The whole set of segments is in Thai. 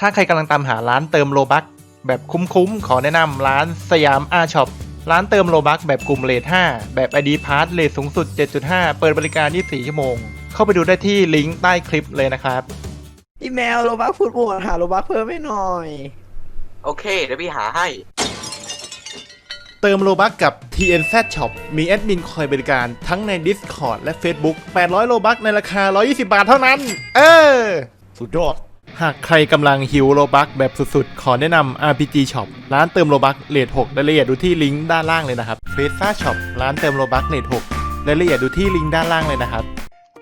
ถ้าใครกำลังตามหาร้านเติมโลบักแบบคุ้มๆ ขอแนะนำร้านสยามอาช็อปร้านเติมโลบักแบบกลุ่มเลท5แบบ ID p a s s เลทสูงสุด 7.5 เปิดบริการ 24 ชั่วโมง เข้าไปดูได้ที่ลิงก์ใต้คลิปเลยนะครับ พี่แมวโรบักฟุตบอลหาโรบักเพิ่มให้หน่อย โอเค เดี๋ยวพี่หาให้ เติมโลบักกับ TNZ Shop มีแอดมินคอยบริการทั้งใน Discord และ Facebook 800 โลบักในราคา 120 บาทเท่านั้น เออ สุดยอด หากใครกำลังหิวโลบักแบบสุดๆ ขอแนะนำ RPG Shop ร้านเติมโลบักเลท6รายละเอียดดูที่ลิงก์ด้านล่างเลยนะครับ f r e s a Shop ร้านเติมโลบักเลท6รายละเอียดดูที่ลิงก์ด้านล่างเลยนะครับ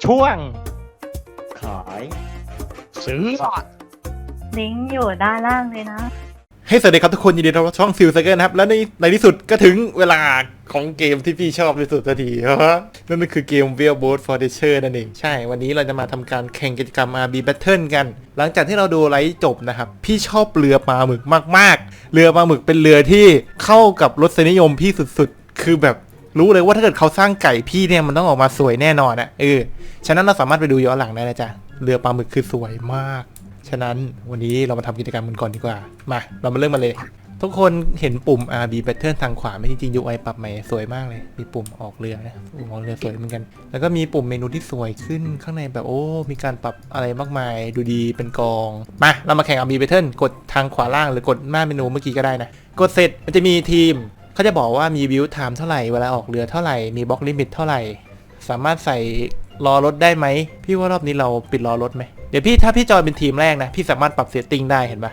ช่วง ขาย ซื้อ ลิงก์อยู่ด้านล่างเลยนะ ให้สวัสดีครับทุกคนยินดีต้อนรับช่องซิลไซเกิลนะครับ และในในที่สุดก็ถึงเวลาของเกมที่พี่ชอบที่สุดสักทีฮะนั่นก็คือเกม w e l b o a t for the s h e r นั่นเอง ใช่ วันนี้เราจะมาทำการแข่งกิจกรรม RB Battle กัน หลังจากที่เราดูไลฟ์จบนะครับ พี่ชอบเรือปลาหมึกมาก ๆ เรือปลาหมึกเป็นเรือที่เข้ากับรสนิยมพี่สุดๆ คือแบบรู้เลยว่าถ้าเกิดเขาสร้างไก่พี่เนี่ยมันต้องออกมาสวยแน่นอนอะเออฉะนั้นเราสามารถไปดูย้อนหลังได้นะจ๊ะเรือปลาหมึกคือสวยมาก ฉะนั้นวันนี้เรามาทำกิจกรรมกันก่อนดีกว่า มา เรามาเริ่มมาเลย ทุกคนเห็นปุ่ม RB Pattern ทางขวาไหมจริงๆ UI ปรับใหม่สวยมากเลย มีปุ่มออกเรือนะปุ่มออกเรือสวยเหมือนกัน แล้วก็มีปุ่มเมนูที่สวยขึ้นข้างในแบบโอ้ มีการปรับอะไรมากมายดูดีเป็นกอง มา เรามาแข่ง RB Pattern กดทางขวาล่างหรือกดหน้าเมนูเมื่อกี้ก็ได้นะ กดเสร็จมันจะมีทีมเขาจะบอกว่ามีวิวไทม์เท่าไหร่เวลาออกเรือเท่าไหร่มีบล็อกลิมิตเท่าไหร่ สามารถใส่รอรถได้ไหมพี่ว่ารอบนี้เราปิดรอรถไหม ดี๋ยวพี่ถ้าพี่จอยเป็นทีมแรกนะ พี่สามารถปรับเซตติ้งได้เห็นปะ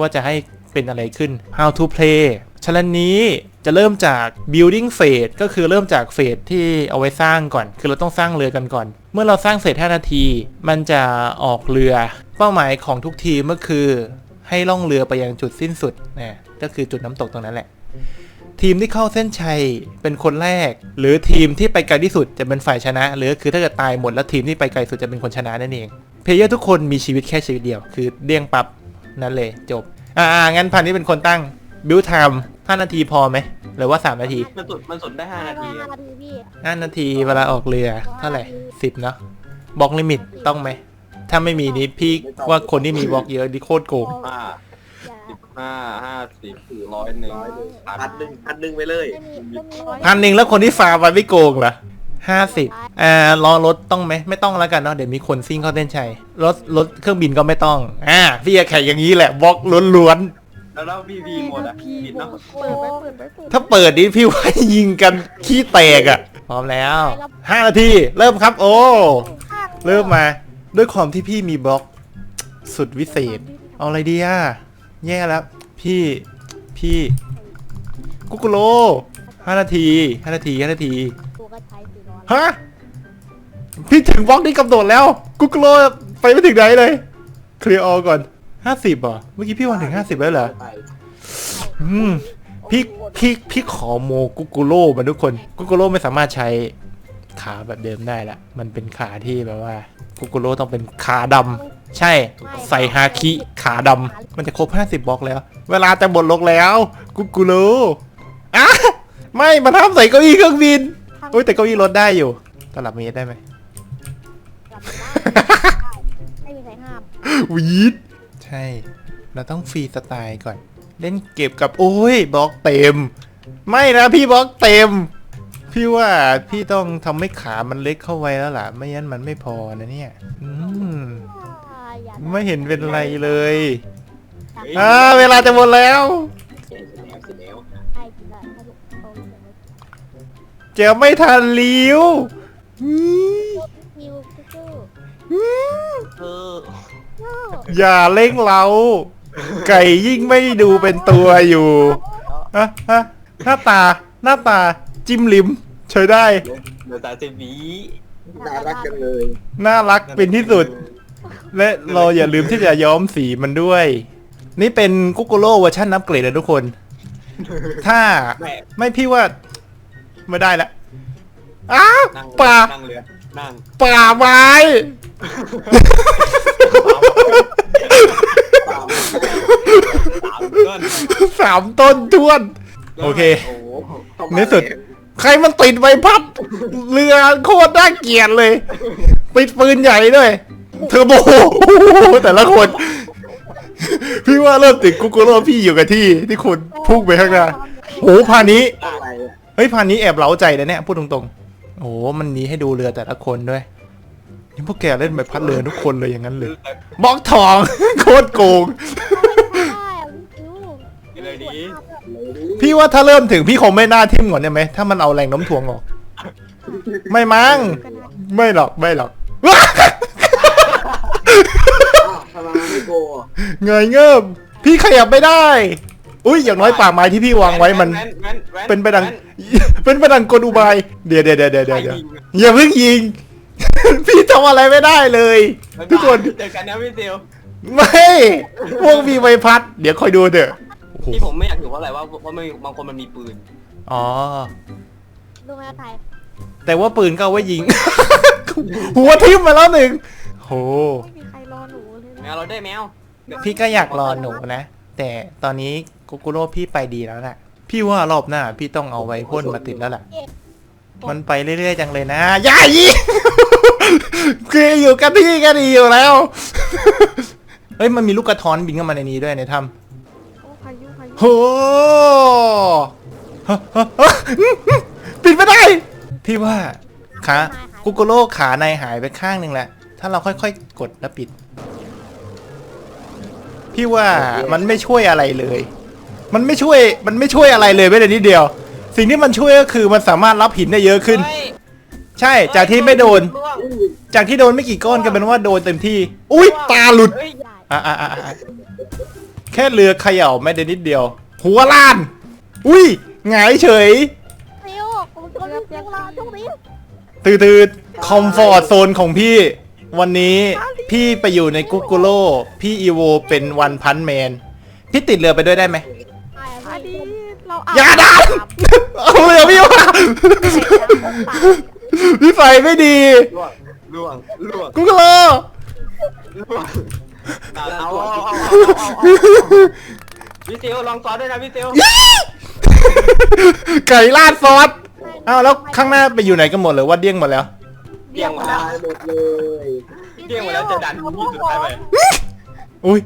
ว่าจะให้เป็นอะไรขึ้น how to play ฉะนั้นนี้จะเริ่มจาก building phase ก็คือเริ่มจากเฟสที่เอาไว้สร้างก่อน คือเราต้องสร้างเรือกันก่อน เมื่อเราสร้างเสร็จ5นาที มันจะออกเรือ เป้าหมายของทุกทีมก็คือ ให้ล่องเรือไปยังจุดสิ้นสุดนะก็คือจุดน้ำตกตรงนั้นแหละ ทีมที่เข้าเส้นชัยเป็นคนแรก หรือทีมที่ไปไกลที่สุดจะเป็นฝ่ายชนะ หรือคือถ้าเกิดตายหมดแล้วทีมที่ไปไกลสุดจะเป็นคนชนะนั่นเอง เพลเยอร์ทุกคนมีชีวิตแค่ชีวิตเดียว คือเดี้ยงปับ๊บนั่นเลยจบ อ่าๆงั้นพันนี้เป็นคนตั้งบิวไทม์5นาทีพอไหมหรือว่า3นาทีมันสุดมันสุดได้ห้านาทีห้านาทีพี่5นาทีเวลาออกเรือเท่าไหร่10เนาะบล็อกลิมิตต้องไหม ถ้าไม่มีนี้พี่ว่าคนที่มีบล็อกเยอะดิโคตรโกงห้าอย่าสิบห้าห้าสิบร้อยหนึ่งพันหนึ่งพันหนึ่งไปเลยไม่มีไม่มีพันหนึ่งแล้วคนที่ฟาร์มไปไม่โกงเหรอ ห้าสิบอ่ารอรถต้องไหมไม่ต้องแล้วกันเนาะเดี๋ยวมีคนซิ่งเข้าเส้นชัยรถรถเครื่องบินก็ไม่ต้องอ่าพี่จะแข่งอย่างนี้แหละบล็อกล้วนแล้วเราพีพีหมดอะบินเนาะเปิดไปเปิดไปเปิดๆถ้าเปิดนี้พี่ว่ายิงกันขี้แตกอะ่ะพร้อมแล้วห้านาทีเริ่มครับ โอ้เริ่มมา ด้วยความที่พี่มีบล็อก สุดวิเศษ เอาอะไรดีอะ แย่แล้ว พี่พี่กุกุโลห้านาทีห้านาทีห้านาที ตัวก็ใช้สีร้อน ฮะ พี่ถึงบล็อกนี้กำหนดแล้วกุกุโลไปไม่ถึงไหนเลย เคลียร์ออก่อนห้าสิบอะเมื่อกี้พี่วันถึงห้าสิบแล้วเหรอ อืม พี่พี่พี่ขอโมกุกุโร่มาทุกคน กุกุโร่ไม่สามารถใช้ขาแบบเดิมได้ละ มันเป็นขาที่แบบว่า กุกุโร่ต้องเป็นขาดำ ใช่ ใส่ฮาคิขาดำ มันจะครบ 50 บล็อกแล้ว เวลาจะหมดลงแล้ว กุกุโร่อะไม่ มาทำใส่เก้าอี้เครื่องบิน โอ้ยแต่เก้าอี้รถได้อยู่ตลับเมตรได้ไหมไม่มีใครห้ามวีดใช่ เราต้องฟรีสไตล์ก่อน เล่นเก็บกับโอ้ยบล็อกเต็ม ไม่นะพี่บล็อกเต็ม พี่ว่าพี่ต้องทำให้ขามันเล็กเข้าไว้แล้วล่ะ ไม่งั้นมันไม่พอนะเนี่ย อืมอย่าไม่เห็นเป็นไรเลย อ่าเวลาจะหมดแล้วเสร็จแล้ว เจะไม่ทันลิ้วอืมฮิวสู้อืมเออๆสู้อย่าเล่งเรา ไก่ยิ่งไม่ดูเป็นตัวอยู่ฮะฮะหน้าตาหน้าตาจิ้มลิ้มใช้ได้ เดี๋ยวตาเซบีน่ารักจังเลยน่ารักเป็นที่สุด และเราอย่าลืมที่จะย้อมสีมันด้วย นี่เป็นกุกุโร่เวอร์ชันนับเกรดเลยทุกคน ถ้าแม่ไม่พี่ว่า ไม่ได้ละอ้าวนั่งป่านั่งเรือนั่งป่าไม้สามต้นสามต้นท้วน โอเค โอ้โหในสุดใครมันติดใบพัดเรือโคตรน่าเกลียดเลยปิดปืนใหญ่ด้วย เทอร์โบแต่ละคน พี่ว่าเริ่มติดกุ๊กโลพี่อยู่กับที่ ที่คุณพุ่งไปข้างหน้าโหพานี้ อะไร เฮ้ยพานี้แอบเล้าใจนะเนี่ยพูดตรงๆ โอ้โหมันนี้ให้ดูเรือแต่ละคนด้วยนี่พวกแกเล่นใบพัดเรือทุกคนเลยอย่างนั้นเลยบล็อกทอง โคตรโกงได้อะคิวเลยดี พี่ว่าถ้าเริ่มถึงพี่คงไม่น่าทิ่มก่อนได้ไหมถ้ามันเอาแรงโน้มถ่วงออก ไม่มั้งไม่หรอกไม่หรอก ทำไมไม่โกเงยเงิบพี่ขยับไม่ได้ อุ้ยอย่างน้อยป่าไม้ที่พี่วางไว้มันเป็นไปดังเป็นไปดังกลอุบาย เดี๋ยวเดี๋ยวเดี๋ยวเดี๋ยวเดี๋ยวอย่าเพิ่งยิง พี่ทำอะไรไม่ได้เลยทุกคน เจอกันนะพี่เซลไม่ พวกมีใบพัด เดี๋ยวคอยดูเถอะโอ้โหที่ผมไม่อยากถือเพราะอะไรว่าว่าไม่บางคนมันมีปืนอ๋อ ดูแม่ไทยแต่ว่าปืนก็เอาไว้ยิง หัวทิ่มมาแล้วหนึ่งโห ไม่มีใครรอหนูเลยแมนะวเราได้แมวพี่ก็อยากรอหนูนะ แต่ตอนนี้กุกุโร่พี่ไปดีแล้วแหละพี่ว่ารอบหน้า พี่ต้องเอาไว้พ่นมาติดแล้วล่ะมันไปเรื่อยๆจังเลยนะอย่ายิงคืออยู่กันที่ก็ดีอยู่แล้ว เฮ้ย มันมีลูกกระท้อนบินเข้ามาในนี้ด้วยในถ้ำโอ้พายุพายุโหปิดไม่ได้ พี่ว่าขากุกโกโลขาในหายไปข้างหนึ่งแหละ ถ้าเราค่อยๆ กดแล้วปิด พี่ว่ามันไม่ช่วยอะไรเลย มันไม่ช่วย มันไม่ช่วยอะไรเลยแม้แต่นิดเดียว สิ่งที่มันช่วยก็คือมันสามารถรับหินได้เยอะขึ้นเฮ้ยใช่ จากที่ไม่โดนล่วงจากที่โดนไม่กี่ก้อนก็เป็นว่าโดนเต็มที่ อุ้ยตาหลุดเฮ้ยใหญ่อะอะอะอะแค่เรือเขย่าไม่ได้นิดเดียว หัวล้าน อุ้ยหงายเฉยฟิวผมก็มีเสียงรอตรงนี้ตื่นตื่นคอมฟอร์ตโซนของพี่ วันนี้พี่ไปอยู่ในกุ๊กกุโลพี่อีโวเป็นวันพันแมน พี่ติดเรือไปด้วยได้ไหม อันนี้เราอย่าดันเอาเรือพี่ว่าพี่ใส่ไม่ดี ล่วงล่วงล่วงกุ๊กกุโลล่วงเอาเอาเอาเอาเอาพี่เซลลองซ้อนด้วยนะพี่เซลไก่ลาดซอสอ้าวแล้วข้างหน้าไปอยู่ไหนกันหมดเลยว่าเดี้ยงหมดแล้ว เกี่ยงหมดแล้วหมดเลยเกี่ยงหมดแล้วจะดันที่สุดท้ายไปอุ้ย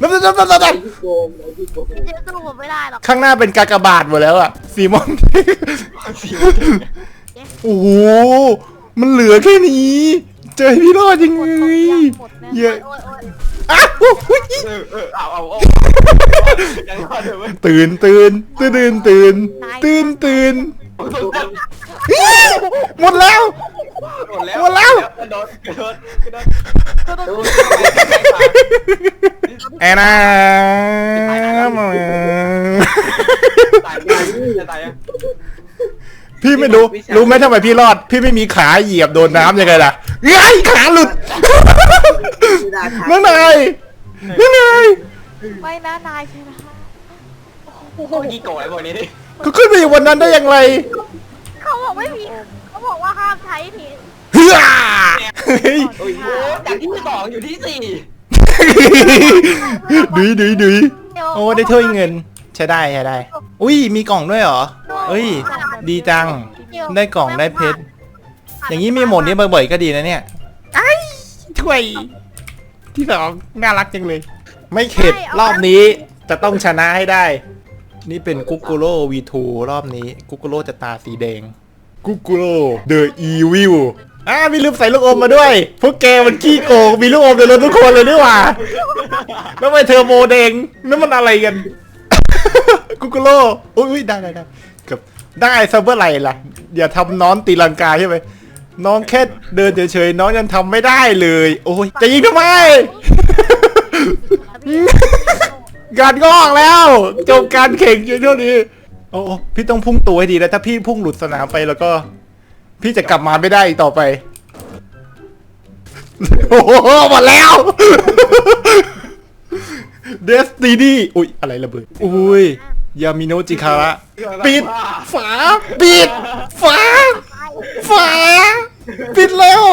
นั่นนั่นนั่นนั่นพี่โกงเลยพี่โกงเจ๊สู้ผมไม่ได้หรอกข้างหน้าเป็นกากบาทหมดแล้วอะซีมอนโอ้โหมันเหลือแค่นี้ เจอให้พี่รอดยังไงหมดแน่เยอะโอ้ยโอ้ยอ้าวอุ๊ยเออเออเอาเอาเอายังรอดอยู่เว้ยตื่นตื่นตื่นตื่นตื่นตื่นหมดแล้ว หมดแล้วหมดแล้ว กระโดดกระโดดกระโดดก็ต้องโดดแอนนาตายตายจะตายยังพี่ไม่รู้รู้ไหมทำไมพี่รอด พี่ไม่มีขาเหยียบโดนน้ำยังไงล่ะไงขาหลุดนั่นไงนั่นไงไม่นะนายชนะโอ้ยกี่โกรธไอ้พวกนี้ดิเขาขึ้นไปอยู่บนนั้นได้อย่างไร เขาบอกไม่มีเขา บอกว่าห้ามใช้ผิดเฮ้ยเฮ้ยโอ้ยโอ้จากที่สองอยู่ที่สี่ดุยดุยดุยโอ้ได้ถ้วยเงิน ใช้ได้ใช้ได้ อุ้ยมีกล่องด้วยเหรอเอ้ย ดีจัง ได้กล่องได้เพชร อย่างนี้มีโหมดนี้บ่อยๆก็ดีนะเนี่ยไอ้ถ้วย ที่สองน่ารักจังเลย ไม่เข็ดรอบนี้จะต้องชนะให้ได้ นี่เป็นกุ๊กกุโร่ V2 รอบนี้กุ๊กกุโร่จะตาสีแดง กุกุโร่ The Evil อ่ามีลืมใส่ลูกอมมาด้วย พวกแกมันขี้โกงมีลูกอมในรถทุกคนเลยนี่หว่าแล้วไปเทอร์โมแดงนั่นมันอะไรกัน กุกุโร่อุ้ยได้ได้ได้กับได้ซะเมื่อไหร่ล่ะ อย่าทำน้องตีลังกาใช่ไหมน้องแค่เดินเฉยๆน้องยังทำไม่ได้เลย โอ้ยจะยิงทำไม การงอกแล้ว จบการแข่งเพียงเท่านี้ โอ้พี่ต้องพุ่งตัวให้ดีแล้วถ้าพี่พุ่งหลุดสนามไปแล้วก็ พี่จะกลับมาไม่ได้อีกต่อไป โอ้โหหมดแล้วเดสตินีอุ้ยอะไรระเบิดอุ้ยยามิโนจิคาระปิดฝาปิดฝาฝาปิดแล้ว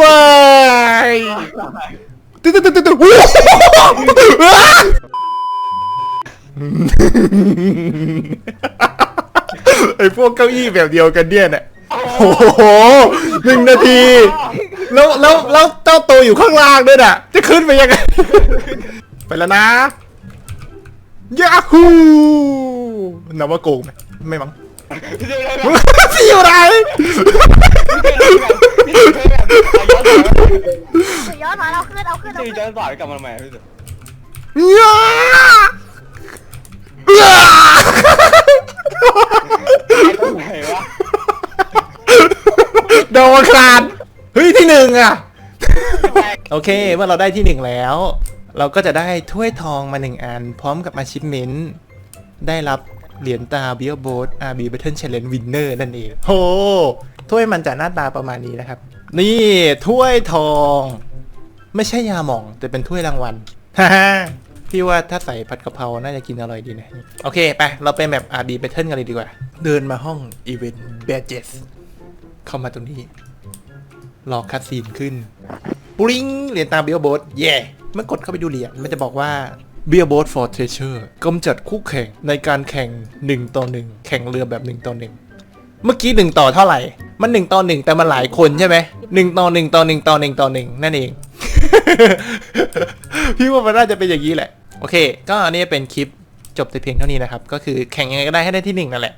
บายตึ๊ดตึ๊ดตึ๊ดตึ๊ดติด ไอพวกเก้าอี้แบบเดียวกันเนี่ยเนี่ยโอ้โหหนึ่งนาที แล้วแล้วแล้วเจ้าตัวอยู่ข้างล่างด้วยน่ะ จะขึ้นไปยังไง ไปแล้วนะยาฮูนับว่าโกงไหมไม่มั้งพี่อยู่ไหนสุดยอดมาเอาขึ้นเอาขึ้นเอาพี่ขึ้นจะสอนกลับมาใหม่พี่ยาย่า ตรงไหนวะ โดนขาดเฮ้ยที่หนึ่ง อะโอเค เมื่อเราได้ที่หนึ่งแล้ว เราก็จะได้ถ้วยทองมาหนึ่งอัน พร้อมกับอาชิพเมนต์ได้รับเหรียญตาเบียโบสอาร์บีเบทเทิลเชลเลนวินเนอร์นั่นเองโหถ้วยมันจะหน้าตาประมาณนี้นะครับ นี่ถ้วยทอง ไม่ใช่ยาหม่อง แต่เป็นถ้วยรางวัลฮ่าฮ่าพี่ว่าถ้าใส่ผัดกะเพรา น่าจะกินอร่อยดีนะ โอเค ไป เราไปแบบ RB Battle กันเลยดีกว่า เดินมาห้อง Event Badges เข้ามาตรงนี้ รอคัดซีนขึ้นปริ้งเหรียญตามเบียโบสเย่เมื่อกดเข้าไปดูเหรียญมันจะบอกว่า b e e r b o a t for Treasure กำจัดคู่แข่งในการแข่ง 1 ต่อ 1 แข่งเรือแบบ 1 ต่อ 1 เมื่อกี้ 1 ต่อเท่าไหร่ มัน 1 ต่อ 1 แต่มันหลายคนใช่ไหม1ต่อ 1 ต่อ 1 ต่อ 1 ต่อ 1 นั่นเอง พี่ว่ามันน่าจะเป็นอย่างนี้แหละ โอเค ก็อันนี้เป็นคลิปจบแต่เพียงเท่านี้นะครับ ก็คือแข่งยังไงก็ได้ให้ได้ที่หนึ่งนั่นแหละ